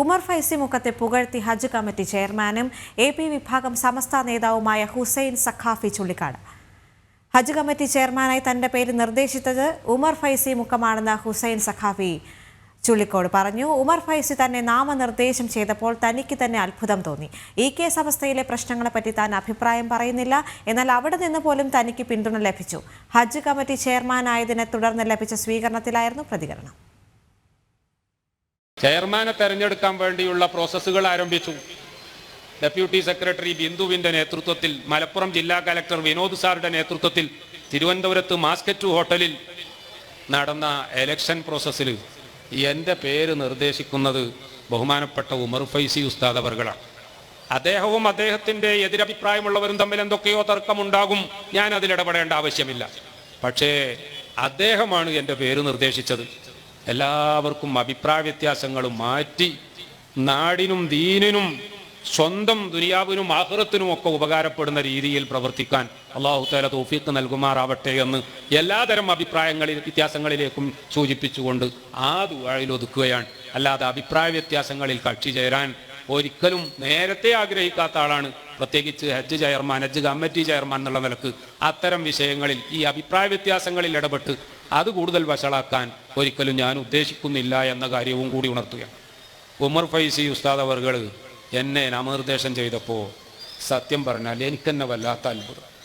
ഉമർ ഫൈസി മുക്കത്തെ പുകഴ്ത്തി ഹജ്ജ് കമ്മിറ്റി ചെയർമാനും എ പി വിഭാഗം സമസ്ത നേതാവുമായ ഹുസൈൻ സഖാഫി ചുള്ളിക്കാട്. ഹജ്ജ് കമ്മിറ്റി ചെയർമാനായി തന്റെ പേര് നിർദ്ദേശിച്ചത് ഉമർ ഫൈസി മുക്കമാണെന്ന് ഹുസൈൻ സഖാഫി ചുള്ളിക്കോട് പറഞ്ഞു. ഉമർ ഫൈസി തന്നെ നാമനിർദ്ദേശം ചെയ്തപ്പോൾ തനിക്ക് തന്നെ അത്ഭുതം തോന്നി. ഇ കെ അവസ്ഥയിലെ പ്രശ്നങ്ങളെപ്പറ്റി താൻ അഭിപ്രായം പറയുന്നില്ല. എന്നാൽ അവിടെ നിന്ന് പോലും തനിക്ക് പിന്തുണ ലഭിച്ചു. ഹജ്ജ് കമ്മിറ്റി ചെയർമാനായതിനെ തുടർന്ന് ലഭിച്ച സ്വീകരണത്തിലായിരുന്നു പ്രതികരണം. ചെയർമാനെ തെരഞ്ഞെടുക്കാൻ വേണ്ടിയുള്ള പ്രോസസ്സുകൾ ആരംഭിച്ചു. ഡെപ്യൂട്ടി സെക്രട്ടറി ബിന്ദുവിന്റെ നേതൃത്വത്തിൽ മലപ്പുറം ജില്ലാ കലക്ടർ വിനോദ് സാറുടെ നേതൃത്വത്തിൽ തിരുവനന്തപുരത്ത് മാസ്കറ്റു ഹോട്ടലിൽ നടന്ന എലക്ഷൻ പ്രോസസ്സിൽ എന്റെ പേര് നിർദ്ദേശിക്കുന്നത് ബഹുമാനപ്പെട്ട ഉമർ ഫൈസി ഉസ്താദ് അവർകളാണ്. അദ്ദേഹവും അദ്ദേഹത്തിന്റെ എതിരഭിപ്രായമുള്ളവരും തമ്മിൽ എന്തൊക്കെയോ തർക്കമുണ്ടാകും. ഞാൻ അതിലിടപെടേണ്ട ആവശ്യമില്ല. പക്ഷേ അദ്ദേഹമാണ് എന്റെ പേര് നിർദ്ദേശിച്ചത്. എല്ലാവർക്കും അഭിപ്രായ വ്യത്യാസങ്ങൾ മാറ്റി നാടിനും ദീനിനും സ്വന്തം ദുനിയാവിനും ആഹൃത്തിനും ഒക്കെ ഉപകാരപ്പെടുന്ന രീതിയിൽ പ്രവർത്തിക്കാൻ അള്ളാഹു താല തോഫീക്ക് നൽകുമാറാവട്ടെ എന്ന് എല്ലാതരം അഭിപ്രായങ്ങളിൽ വ്യത്യാസങ്ങളിലേക്കും സൂചിപ്പിച്ചുകൊണ്ട് ആ ദുവാഴിൽ ഒതുക്കുകയാണ്. അല്ലാതെ അഭിപ്രായ വ്യത്യാസങ്ങളിൽ കക്ഷി ചേരാൻ ഒരിക്കലും നേരത്തെ ആഗ്രഹിക്കാത്ത ആളാണ്. പ്രത്യേകിച്ച് Hajj chairman Hajj committee chairman എന്നുള്ള നിലയ്ക്ക് അത്തരം വിഷയങ്ങളിൽ ഈ അഭിപ്രായ വ്യത്യാസങ്ങളിൽ ഇടപെട്ട് അത് കൂടുതൽ വഷളാക്കാൻ ഒരിക്കലും ഞാൻ ഉദ്ദേശിക്കുന്നില്ല എന്ന കാര്യവും കൂടി ഉണർത്തുകയാണ്. ഉമർ ഫൈസി ഉസ്താദ് അവർകൾ എന്നെ നാമനിർദ്ദേശം ചെയ്തപ്പോൾ സത്യം പറഞ്ഞാൽ എനിക്കെന്നെ വല്ലാത്ത അത്ഭുതം.